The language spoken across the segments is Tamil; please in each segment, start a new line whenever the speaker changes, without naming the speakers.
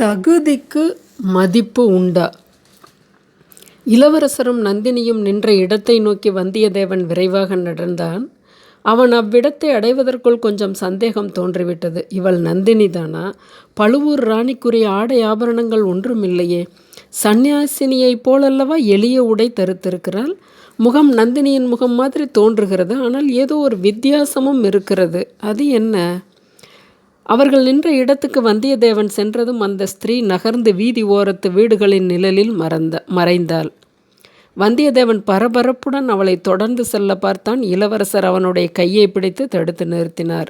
தகுதிக்கு மதிப்பு உண்டா? இளவரசரும் நந்தினியும் நின்ற இடத்தை நோக்கி வந்தியத்தேவன் விரைவாக நடந்தான். அவன் அவ்விடத்தை அடைவதற்குள் கொஞ்சம் சந்தேகம் தோன்றிவிட்டது. இவள் நந்தினிதானா? பழுவூர் ராணிக்குரிய ஆடை ஆபரணங்கள் ஒன்றுமில்லையே. சந்நியாசினியைப் போலல்லவா எளிய உடை தருத்திருக்கிறாள்? முகம் நந்தினியின் முகம் மாதிரி தோன்றுகிறது. ஆனால் ஏதோ ஒரு வித்தியாசமும் இருக்கிறது. அது என்ன? அவர்கள் நின்ற இடத்துக்கு வந்தியத்தேவன் சென்றதும் அந்த ஸ்திரீ நகர்ந்து வீதி ஓரத்து வீடுகளின் நிழலில் மறந்த மறைந்தாள். வந்தியத்தேவன் பரபரப்புடன் அவளை தொடர்ந்து செல்ல பார்த்தான். இளவரசர் அவனுடைய கையை பிடித்து தடுத்து நிறுத்தினார்.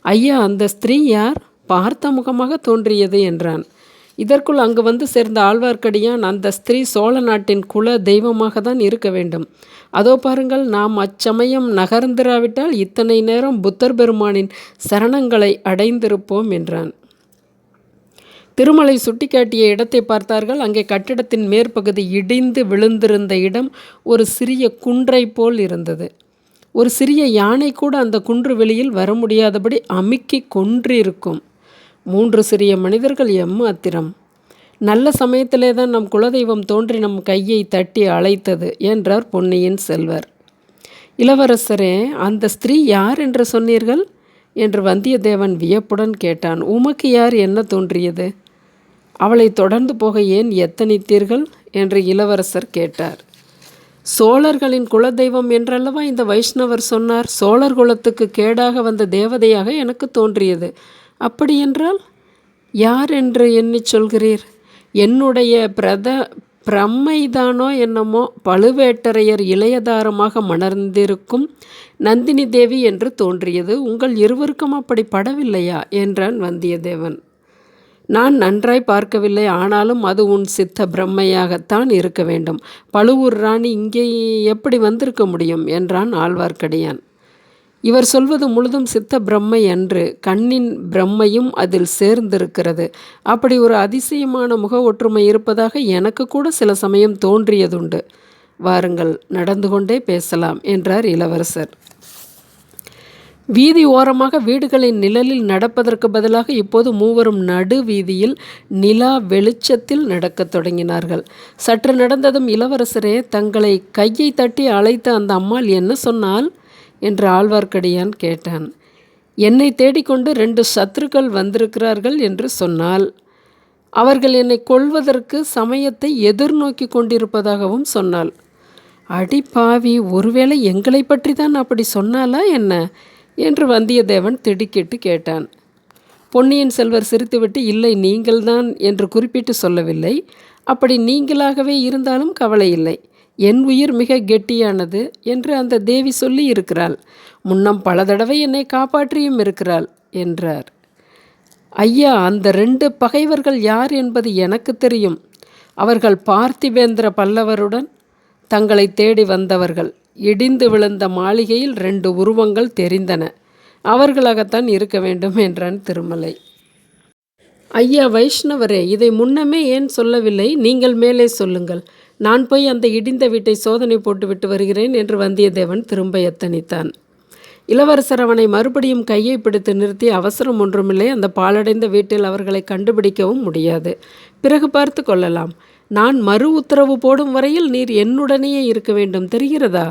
ஐயா அந்த ஸ்திரீ யார்? பார்த்த முகமாக தோன்றியது என்றான். இதற்குள் அங்கு வந்து சேர்ந்த ஆழ்வார்க்கடியான் அந்த ஸ்திரீ சோழ நாட்டின் குல தெய்வமாக தான் இருக்க வேண்டும். அதோ பாருங்கள் நாம் அச்சமயம் நகர்ந்திராவிட்டால் இத்தனை நேரம் புத்தர் பெருமானின் சரணங்களை அடைந்திருப்போம் என்றான். திருமலை சுட்டிக்காட்டிய இடத்தை பார்த்தார்கள். அங்கே கட்டிடத்தின் மேற்பகுதி இடிந்து விழுந்திருந்த இடம் ஒரு சிறிய குன்றை போல் இருந்தது. ஒரு சிறிய யானை கூட அந்த குன்று வெளியில் வர முடியாதபடி அமுக்கி கொன்றிருக்கும். மூன்று சிறிய மனிதர்கள் எம்மாத்திரம் நல்ல சமயத்திலே தான் நம் குலதெய்வம் தோன்றி நம் கையை தட்டி அழைத்தது என்றார் பொன்னியின் செல்வர். இளவரசரே அந்த ஸ்திரீ யார் என்று சொன்னீர்கள்? என்று வந்தியத்தேவன் வியப்புடன் கேட்டான். உமக்கு யார் என்ன தோன்றியது? அவளை தொடர்ந்து போக ஏன் எத்தனித்தீர்கள்? என்று இளவரசர் கேட்டார். சோழர்களின் குலதெய்வம் என்றல்லவா இந்த வைஷ்ணவர் சொன்னார்? சோழர் குலத்துக்கு கேடாக வந்த தேவதையாக எனக்கு தோன்றியது. அப்படியென்றால் யார் என்று எண்ணி சொல்கிறீர்? என்னுடைய பிரத பிரம்மைதானோ என்னமோ பழுவேட்டரையர் இளையதாரமாக மணர்ந்திருக்கும் நந்தினி தேவி என்று தோன்றியது. உங்கள் இருவருக்கும் அப்படி படவில்லையா? என்றான் வந்தியத்தேவன். நான் நன்றாய் பார்க்கவில்லை. ஆனாலும் அது உன் சித்த பிரம்மையாகத்தான் இருக்க வேண்டும். பழுவூர் ராணி இங்கே எப்படி வந்திருக்க முடியும்? என்றான் ஆழ்வார்க்கடியான். இவர் சொல்வது முழுதும் சித்த பிரம்மை என்று கண்ணின் பிரம்மையும் அதில் சேர்ந்திருக்கிறது. அப்படி ஒரு அதிசயமான முக ஒற்றுமை இருப்பதாக எனக்கு கூட சில சமயம் தோன்றியதுண்டு. வாருங்கள் நடந்து கொண்டே பேசலாம் என்றார் இளவரசர். வீதி ஓரமாக வீடுகளின் நிழலில் நடப்பதற்கு பதிலாக இப்போது மூவரும் நடு வீதியில் நிலா வெளிச்சத்தில் நடக்கத் தொடங்கினார்கள். சற்று நடந்ததும் இளவரசரே தங்களை கையை தட்டி அழைத்த அந்த அம்மாள் என்ன சொன்னால் என்று ஆழ்வார்க்கடியான் கேட்டான். என்னை தேடிக்கொண்டு ரெண்டு சத்துருக்கள் வந்திருக்கிறார்கள் என்று சொன்னால் அவர்கள் என்னை கொள்வதற்கு சமயத்தை எதிர்நோக்கி கொண்டிருப்பதாகவும் சொன்னாள். அடி பாவி ஒருவேளை எங்களை பற்றி தான் அப்படி சொன்னாலா என்ன? என்று வந்தியத்தேவன் திடுக்கிட்டு கேட்டான். பொன்னியின் செல்வர் சிரித்துவிட்டு இல்லை நீங்கள்தான் என்று குறிப்பிட்டு சொல்லவில்லை. அப்படி நீங்களாகவே இருந்தாலும் கவலை இல்லை. என் உயிர் மிக கெட்டியானது என்று அந்த தேவி சொல்லி இருக்கிறாள் முன்னம் பல தடவை என்னை காப்பாற்றியும் இருக்கிறாள் என்றார். ஐயா அந்த ரெண்டு பகைவர்கள் யார் என்பது எனக்கு தெரியும். அவர்கள் பார்த்திபேந்திர பல்லவருடன் தங்களை தேடி வந்தவர்கள். இடிந்து விழுந்த மாளிகையில் ரெண்டு உருவங்கள் தெரிந்தன. அவர்களாகத்தான் இருக்க வேண்டும் என்றான் திருமலை. ஐயா வைஷ்ணவரே இதை முன்னமே ஏன் சொல்லவில்லை? நீங்கள் மேலே சொல்லுங்கள். நான் போய் அந்த இடிந்த வீட்டை சோதனை போட்டுவிட்டு வருகிறேன் என்று வந்தியத்தேவன் திரும்ப எத்தனித்தான். இளவரசர் அவனை மறுபடியும் கையை பிடித்து நிறுத்தி அவசரம் ஒன்றுமில்லை அந்த பாலடைந்த வீட்டில் அவர்களை கண்டுபிடிக்கவும் முடியாது. பிறகு பார்த்து கொள்ளலாம். நான் மறு உத்தரவு போடும் வரையில் நீர் என்னுடனேயே இருக்க வேண்டும் தெரிகிறதா?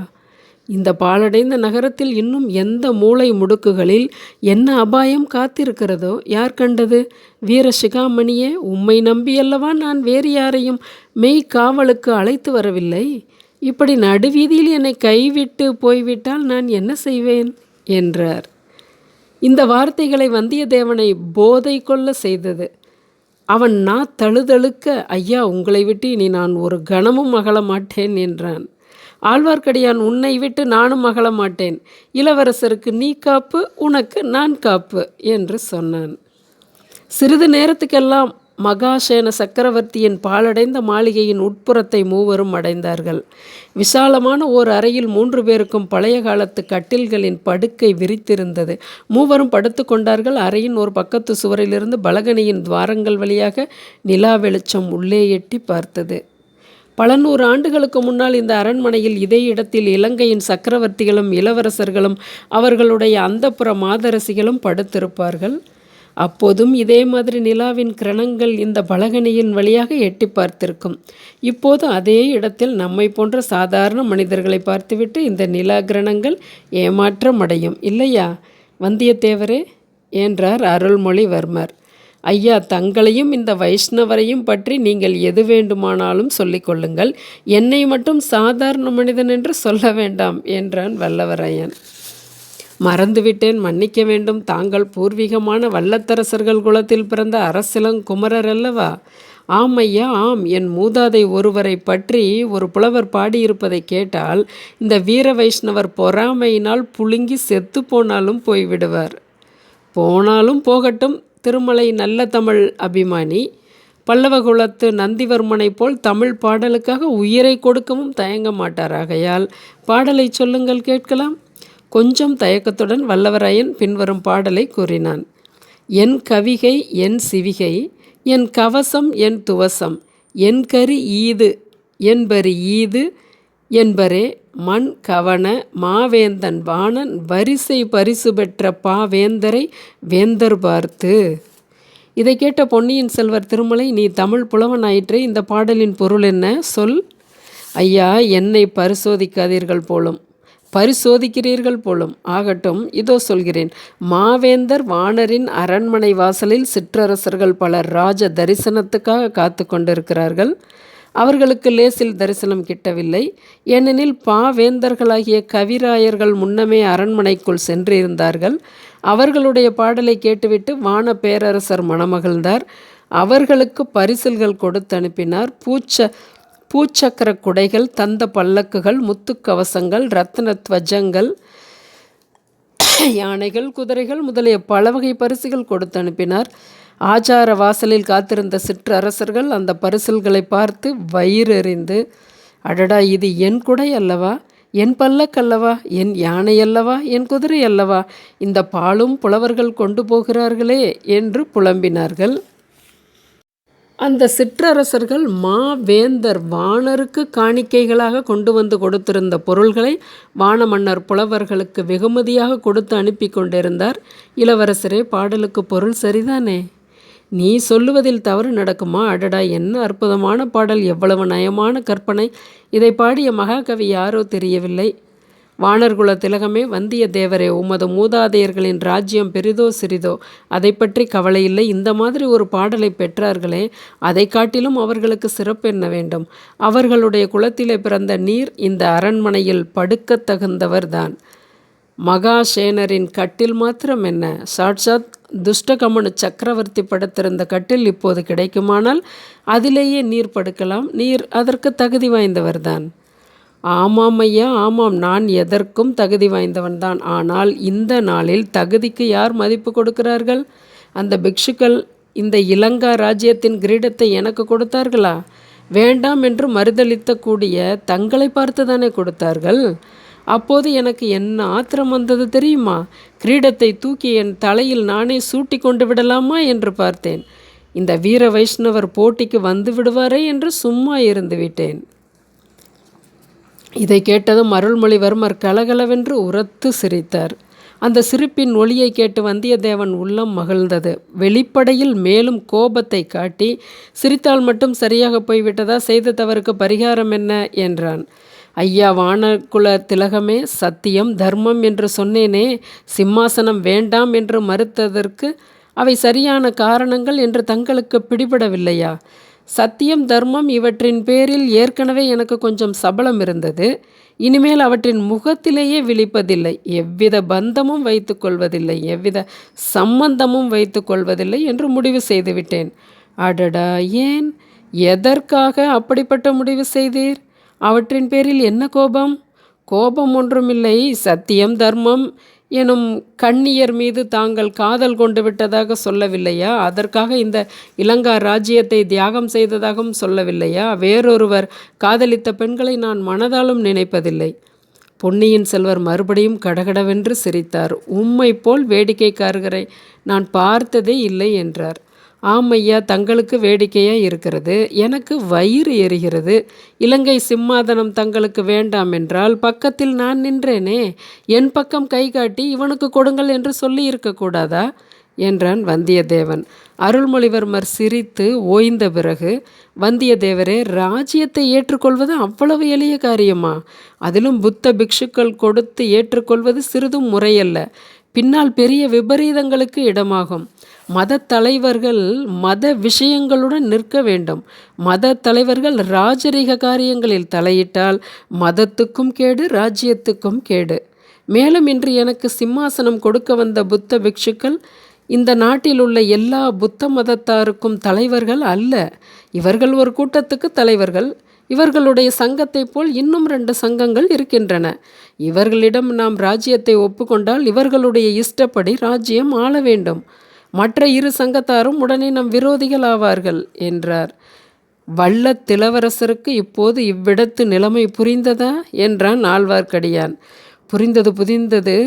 இந்த பாலடைந்த நகரத்தில் இன்னும் எந்த மூளை முடுக்குகளில் என்ன அபாயம் காத்திருக்கிறதோ யார் கண்டது? வீர சிகாமணியே உம்மை நம்பியல்லவா நான் வேறு யாரையும் மெய் காவலுக்கு அழைத்து வரவில்லை? இப்படி நடுவீதியில் என்னை கைவிட்டு போய்விட்டால் நான் என்ன செய்வேன்? என்றார். இந்த வார்த்தைகளை வந்தியத்தேவனை போதை கொள்ள செய்தது. அவன் நான் தழுதழுக்க ஐயா உங்களை விட்டு இனி நான் ஒரு கணமும் அகல மாட்டேன் என்றான். ஆழ்வார்க்கடியான் உன்னை விட்டு நானும் மகள மாட்டேன். இளவரசருக்கு நீ காப்பு உனக்கு நான் காப்பு என்று சொன்னான். சிறிது நேரத்துக்கெல்லாம் மகாசேன சக்கரவர்த்தியின் பாலடைந்த மாளிகையின் உட்புறத்தை மூவரும் அடைந்தார்கள். விசாலமான ஓர் அறையில் மூன்று பேருக்கும் பழைய காலத்து கட்டில்களின் படுக்கை விரித்திருந்தது. மூவரும் படுத்து கொண்டார்கள். அறையின் ஒரு பக்கத்து சுவரிலிருந்து பலகனியின் துவாரங்கள் வழியாக நிலா வெளிச்சம் உள்ளே எட்டி பார்த்தது. பல நூறு ஆண்டுகளுக்கு முன்னால் இந்த அரண்மனையில் இதே இடத்தில் இலங்கையின் சக்கரவர்த்திகளும் இளவரசர்களும் அவர்களுடைய அந்தப்புற மாதரசிகளும் படுத்திருப்பார்கள். அப்போதும் இதே மாதிரி நிலாவின் கிரணங்கள் இந்த பலகனியின் வழியாக எட்டி பார்த்திருக்கும். இப்போது அதே இடத்தில் நம்மை போன்ற சாதாரண மனிதர்களை பார்த்துவிட்டு இந்த நிலா கிரணங்கள் ஏமாற்றம் அடையும். இல்லையா? வந்தியத்தேவரே என்றார் அருள்மொழிவர்மர். ஐயா தங்களையும் இந்த வைஷ்ணவரையும் பற்றி நீங்கள் எது வேண்டுமானாலும் சொல்லிக் கொள்ளுங்கள். என்னை மட்டும் சாதாரண மனிதன் என்று சொல்ல வேண்டாம் என்றான் வல்லவரையன். மறந்துவிட்டேன் மன்னிக்க வேண்டும். தாங்கள் பூர்வீகமான வல்லத்தரசர்கள் குலத்தில் பிறந்த அரசிலங்குமரர் அல்லவா? ஆம் ஐயா ஆம். என் மூதாதை ஒருவரை பற்றி ஒரு புலவர் பாடியிருப்பதை கேட்டால் இந்த வீர வைஷ்ணவர் பொறாமையினால் புழுங்கி செத்து போனாலும் போய்விடுவார். போனாலும் போகட்டும். திருமலை நல்ல தமிழ் அபிமானி. பல்லவகுலத்து நந்திவர்மனைப் போல் தமிழ் பாடலுக்காக உயிரை கொடுக்கவும் தயங்க மாட்டார் ஆகையால். பாடலை சொல்லுங்கள் கேட்கலாம். கொஞ்சம் தயக்கத்துடன் வல்லவராயன் பின்வரும் பாடலை கூறினான். என் கவிகை என் சிவிகை என் கவசம் என் துவசம் என் கரி ஈது என்பரி ஈது என்பரே மண் கவன மாவேந்தன் வாணன் வரிசை பரிசு பெற்ற பாவேந்தரை வேந்தர் பார்த்து இதை கேட்ட பொன்னியின் செல்வர் திருமலை நீ தமிழ் புலவன் ஆயிற்றே இந்த பாடலின் பொருள் என்ன? சொல். ஐயா என்னை பரிசோதிக்காதீர்கள் போலும். பரிசோதிக்கிறீர்கள் போலும். ஆகட்டும் இதோ சொல்கிறேன். மாவேந்தர் வாணரின் அரண்மனை வாசலில் சிற்றரசர்கள் பலர் ராஜ தரிசனத்துக்காக காத்து கொண்டிருக்கிறார்கள். அவர்களுக்கு லேசில் தரிசனம் கிட்டவில்லை. ஏனெனில் பாவேந்தர்களாகிய கவிராயர்கள் முன்னமே அரண்மனைக்குள் சென்றிருந்தார்கள். அவர்களுடைய பாடலை கேட்டுவிட்டு வான பேரரசர் மணமகிழ்ந்தார் அவர்களுக்கு பரிசில்கள் கொடுத்து அனுப்பினார். பூச்ச பூச்சக்கர குடைகள் தந்த பல்லக்குகள் முத்துக்கவசங்கள் ரத்ன துவஜங்கள் யானைகள் குதிரைகள் முதலிய பல வகை பரிசுகள் கொடுத்து அனுப்பினார். ஆச்சார வாசலில் காத்திருந்த சிற்றரசர்கள் அந்த பரிசல்களை பார்த்து வயிறறிந்து அடடா இது என் குடை அல்லவா? என் பல்லக்கல்லவா என் யானை அல்லவா? என் குதிரை அல்லவா? இந்த பாலும் புலவர்கள் கொண்டு போகிறார்களே என்று புலம்பினார்கள். அந்த சிற்றரசர்கள் மா வேந்தர் வானருக்கு காணிக்கைகளாக கொண்டு வந்து கொடுத்திருந்த பொருள்களை வானமன்னர் புலவர்களுக்கு வெகுமதியாக கொடுத்து அனுப்பி கொண்டிருந்தார். இளவரசரே பாடலுக்கு பொருள் சரிதானே? நீ சொல்லுவதில் தவறு நடக்குமா? அடடா என்ன அற்புதமான பாடல். எவ்வளவு நயமான கற்பனை. இதை பாடிய மகாகவி யாரோ தெரியவில்லை. வானர்குல திலகமே வந்தியத்தேவரே உமது மூதாதையர்களின் ராஜ்யம் பெரிதோ சிறிதோ? அதை பற்றி கவலையில்லை இந்த மாதிரி ஒரு பாடலை பெற்றார்களே அதை காட்டிலும் அவர்களுக்கு சிறப்பு என்ன வேண்டும்? அவர்களுடைய குலத்திலே பிறந்த நீர் இந்த அரண்மனையில் படுக்கத் தகுந்தவர்தான். மகாசேனரின் கட்டில் மாத்திரம் என்ன? சாட்சாத் துஷ்டகமனு சக்கரவர்த்தி படுத்திருந்த கட்டில் இப்போது கிடைக்குமானால் அதிலேயே நீர் படுக்கலாம். நீர் அதற்கு தகுதி வாய்ந்தவர்தான் ஆமாம் ஐயா ஆமாம். நான் எதற்கும் தகுதி வாய்ந்தவன்தான் ஆனால் இந்த நாளில் தகுதிக்கு யார் மதிப்பு கொடுக்கிறார்கள்? அந்த பிக்ஷுக்கள் இந்த இலங்கா ராஜ்யத்தின் கிரீடத்தை எனக்கு கொடுத்தார்களா? வேண்டாம் என்று மறுதளித்த கூடிய தங்களை பார்த்து தானே கொடுத்தார்கள்? அப்போது எனக்கு என்ன ஆத்திரம் வந்தது தெரியுமா? கிரீடத்தை தூக்கி என் தலையில் நானே சூட்டி கொண்டு விடலாமா என்று பார்த்தேன். இந்த வீர வைஷ்ணவர் போட்டிக்கு வந்து விடுவாரே என்று சும்மா இருந்து விட்டேன். இதை கேட்டதும் அருள்மொழிவர்மர் கலகலவென்று உரத்து சிரித்தார். அந்த சிரிப்பின் ஒளியை கேட்டு வந்தியத்தேவன் உள்ளம் மகிழ்ந்தது. வெளிப்படையில் மேலும் கோபத்தை காட்டி சிரித்தால் மட்டும் சரியாக போய்விட்டதா? செய்த தவறுக்கு பரிகாரம் என்ன? என்றான். ஐயா வானகுல திலகமே சத்தியம் தர்மம் என்று சொன்னேனே சிம்மாசனம் வேண்டாம் என்று மறுத்ததற்கு அவை சரியான காரணங்கள் என்று தங்களுக்கு பிடிபடவில்லையா? சத்தியம் தர்மம் இவற்றின் பேரில் ஏற்கனவே எனக்கு கொஞ்சம் சபலம் இருந்தது. இனிமேல் அவற்றின் முகத்திலேயே விழிப்பதில்லை. எவ்வித பந்தமும் வைத்து கொள்வதில்லை. எவ்வித சம்பந்தமும் வைத்து கொள்வதில்லை என்று முடிவு செய்துவிட்டேன். அடடா ஏன்? எதற்காக அப்படிப்பட்ட முடிவு செய்தீர்? அவற்றின் பேரில் என்ன கோபம்? கோபம் ஒன்றுமில்லை சத்தியம் தர்மம் எனும் கண்ணியர் மீது தாங்கள் காதல் கொண்டு விட்டதாக சொல்லவில்லையா? அதற்காக இந்த இலங்கா ராஜ்யத்தை தியாகம் செய்ததாகவும் சொல்லவில்லையா? வேறொருவர் காதலித்த பெண்களை நான் மனதாலும் நினைப்பதில்லை. பொன்னியின் செல்வர் மறுபடியும் கடகடவென்று சிரித்தார். உம்மை போல் வேடிக்கைக்காரரை நான் பார்த்ததே இல்லை என்றார். ஆமையா தங்களுக்கு வேடிக்கையாக இருக்கிறது. எனக்கு வயிறு எரிகிறது. இலங்கை சிம்மாதனம் தங்களுக்கு வேண்டாம் என்றால் பக்கத்தில் நான் நின்றேனே. என் பக்கம் கை காட்டி இவனுக்கு கொடுங்கள் என்று சொல்லி இருக்கக்கூடாதா? என்றான் வந்தியத்தேவன். அருள்மொழிவர்மர் சிரித்து ஓய்ந்த பிறகு வந்தியத்தேவரே ராஜ்யத்தை ஏற்றுக்கொள்வது அவ்வளவு எளிய காரியமா? அதிலும் புத்த பிக்ஷுக்கள் கொடுத்து ஏற்றுக்கொள்வது சிறிதும் முறையல்ல. பின்னால் பெரிய விபரீதங்களுக்கு இடமாகும். மத தலைவர்கள் மத விஷயங்களுடன் நிற்க வேண்டும். மத தலைவர்கள் ராஜரிக காரியங்களில் தலையிட்டால் மதத்துக்கும் கேடு ராஜ்யத்துக்கும் கேடு. மேலும் இன்று எனக்கு சிம்மாசனம் கொடுக்க வந்த புத்த பிக்ஷுக்கள் இந்த நாட்டில் உள்ள எல்லா புத்த மதத்தாருக்கும் தலைவர்கள் அல்ல. இவர்கள் ஒரு கூட்டத்துக்கு தலைவர்கள். இவர்களுடைய சங்கத்தைப் போல் இன்னும் ரெண்டு சங்கங்கள் இருக்கின்றன. இவர்களிடம் நாம் ராஜ்யத்தை ஒப்புக்கொண்டால் இவர்களுடைய இஷ்டப்படி ராஜ்யம் ஆள வேண்டும். மற்ற இரு சங்கத்தாரும் உடனே நம் விரோதிகள் ஆவார்கள் என்றார். வள்ளத் திலவரசருக்கு இப்போது இவ்விடத்து நிலைமை புரிந்ததா? என்றான் ஆழ்வார்க்கடியான் புரிந்தது புரிந்தது.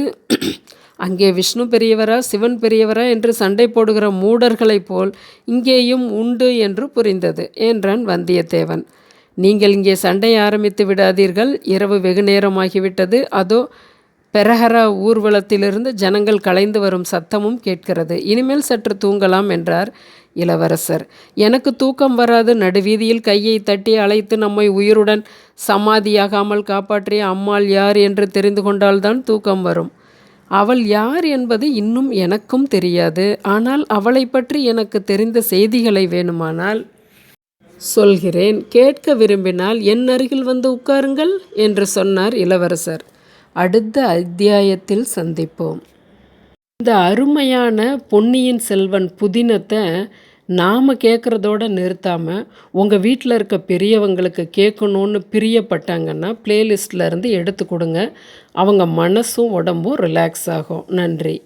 அங்கே விஷ்ணு பெரியவரா சிவன் பெரியவரா என்று சண்டை போடுகிற மூடர்களைப் போல் இங்கேயும் உண்டு என்று புரிந்தது என்றான் வந்தியத்தேவன். நீங்கள் இங்கே சண்டை ஆரம்பித்து விடாதீர்கள். இரவு வெகு நேரமாகிவிட்டது அதோ பெரஹரா ஊர்வலத்திலிருந்து ஜனங்கள் கலைந்து வரும் சத்தமும் கேட்கிறது. இனிமேல் சற்று தூங்கலாம் என்றார் இளவரசர். எனக்கு தூக்கம் வராது. நடுவீதியில் கையை தட்டி அழைத்து நம்மை உயிருடன் சமாதியாகாமல் காப்பாற்றிய அம்மாள் யார் என்று தெரிந்து கொண்டால்தான் தூக்கம் வரும். அவள் யார் என்பது இன்னும் எனக்கும் தெரியாது. ஆனால் அவளை பற்றி எனக்கு தெரிந்த செய்திகளை வேணுமானால் சொல்கிறேன். கேட்க விரும்பினால் என் அருகில் வந்து உட்காருங்கள் என்று சொன்னார் இளவரசர். அடுத்த அத்தியாயத்தில் சந்திப்போம். இந்த அருமையான பொன்னியின் செல்வன் புதினத்தை நாம் கேட்குறதோட நிறுத்தாமல் உங்கள் வீட்டில் இருக்க பெரியவங்களுக்கு கேட்கணுன்னு பிரியப்பட்டாங்கன்னா பிளேலிஸ்ட்லேருந்து எடுத்து கொடுங்க. அவங்க மனசும் உடம்பும் ரிலாக்ஸ் ஆகும். நன்றி.